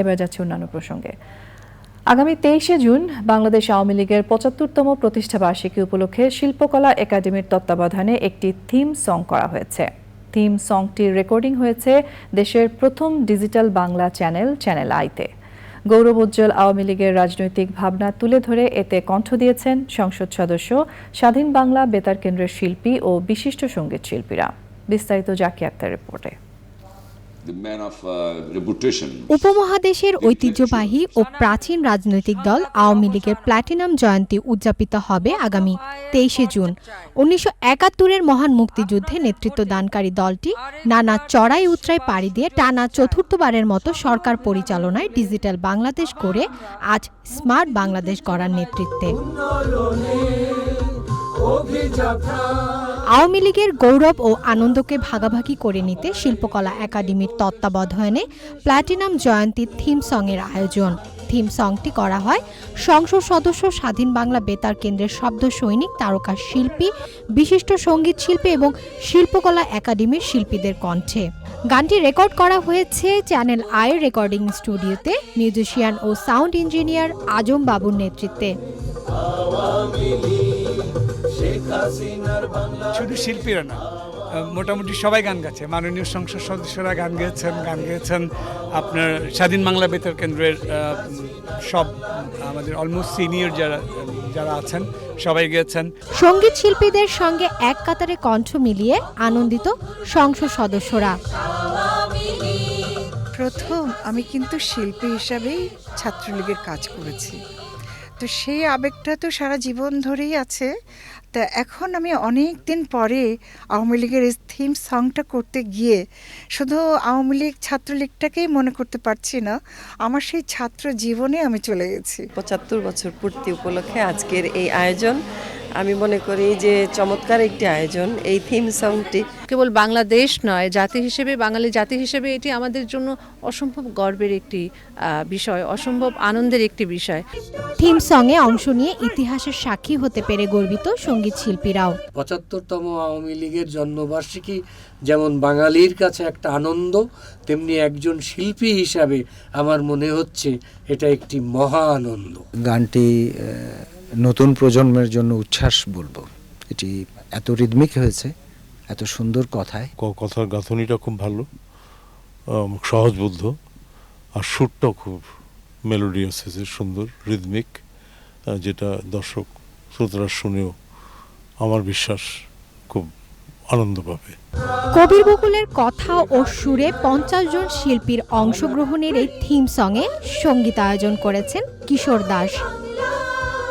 এবার যাচ্ছে অন্যান্য প্রসঙ্গে। আগামী তেইশে জুন বাংলাদেশ আওয়ামী লীগের পঁচাত্তরতম প্রতিষ্ঠা বার্ষিকী উপলক্ষে শিল্পকলা একাডেমির তত্ত্বাবধানে একটি থিম সং করা হয়েছে। থিম সংটির রেকর্ডিং হয়েছে দেশের প্রথম ডিজিটাল বাংলা চ্যানেল চ্যানেল আইতে গৌরব উজ্জ্বল আওয়ামী লীগের রাজনৈতিক ভাবনা তুলে ধরে এতে কণ্ঠ দিয়েছেন সংসদ সদস্য, স্বাধীন বাংলা বেতার কেন্দ্রের শিল্পী ও বিশিষ্ট সংগীত শিল্পীরা। বিস্তারিত জাকি আক্তার রিপোর্টে। উপমহাদেশের ঐতিহ্যবাহী ও প্রাচীন রাজনৈতিক দল আওয়ামী লীগের প্ল্যাটিনাম জয়ন্তী উদযাপিত হবে আগামী তেইশে জুন। উনিশশো একাত্তরের মহান মুক্তিযুদ্ধে নেতৃত্ব দানকারী দলটি নানা চড়াই উতরাই পাড়ি দিয়ে টানা চতুর্থবারের মতো সরকার পরিচালনায় ডিজিটাল বাংলাদেশ করে আজ স্মার্ট বাংলাদেশ গড়ার নেতৃত্বে। আওয়ামী লীগের গৌরব ও আনন্দকে ভাগাভাগি করে নিতে শিল্পকলা একাডেমির তত্ত্বাবধানে প্ল্যাটিনাম জয়ন্তী থিম সঙের আয়োজন। থিম সংটি করা হয় সংসদ সদস্য স্বাধীন বাংলা বেতার কেন্দ্রের শব্দ সৈনিক, তারকা শিল্পী, বিশিষ্ট সংগীত শিল্পী এবং শিল্পকলা একাডেমির শিল্পীদের কণ্ঠে। গানটি রেকর্ড করা হয়েছে চ্যানেল আই রেকর্ডিং স্টুডিওতে। মিউজিশিয়ান ও সাউন্ড ইঞ্জিনিয়ার আজম বাবুর নেতৃত্বে শুধু শিল্পীরা না মোটামুটি সবাই গান গাচ্ছে। মাননীয় সংসদ সদস্যরা গান গেয়েছেন গান গেয়েছেন। আপনার স্বাধীন বাংলা বেতার কেন্দ্রের সব আমাদের অলমোস্ট সিনিয়র যারা যারা আছেন সবাই গেয়েছেন। সংগীত শিল্পীদের সঙ্গে এক কাতারে কণ্ঠ মিলিয়ে আনন্দিত সংসদ সদস্যরা। প্রথম আমি কিন্তু শিল্পী হিসাবেই ছাত্রলীগের কাজ করেছি। তো সেই আবেগটা তো সারা জীবন ধরেই আছে। তা এখন আমি অনেক দিন পরে আওয়ামী লীগের এই থিম সংটা করতে গিয়ে শুধু আওয়ামী লীগ ছাত্রলীগটাকেই মনে করতে পারছি না, আমার সেই ছাত্র জীবনে আমি চলে গেছি। পঁচাত্তর বছর পূর্তি উপলক্ষে আজকের এই আয়োজন। আমি মনে করি যে চমৎকার একটি আয়োজন এই থিম সংটি কেবল বাংলাদেশ নয় জাতি হিসেবে বাঙালি জাতি হিসেবে এটি আমাদের জন্য অসম্ভব গর্বের একটি বিষয় অসম্ভব আনন্দের একটি বিষয়। থিম সঙ্গে অংশ নিয়ে ইতিহাসের সাক্ষী হতে পেরে গর্বিত সংগীত শিল্পীরাও। পঁচাত্তরতম আওয়ামী লীগের জন্মবার্ষিকী যেমন বাঙালির কাছে একটা আনন্দ তেমনি একজন শিল্পী হিসাবে আমার মনে হচ্ছে এটা একটি মহা আনন্দ। গানটি আহ, নতুন প্রজন্মের জন্য উচ্ছ্বাস বলব। এটি এত রিদমিক হয়েছে এত সুন্দর কথায়। ক- কথার গাঁথনিটা খুব ভালো আম, সহজবোধ্য আর সুরটাও খুব মেলোডিয়াস হয়েছে সুন্দর রিদমিক যেটা দর্শক শ্রোতারা শুনেও আমার বিশ্বাস খুব আনন্দ পাবে। কবির বকুলের কথা ও সুরে পঞ্চাশ জন শিল্পীর অংশগ্রহণের এই থিম সঙ্গে সঙ্গীতায়োজন করেছেন কিশোর দাস।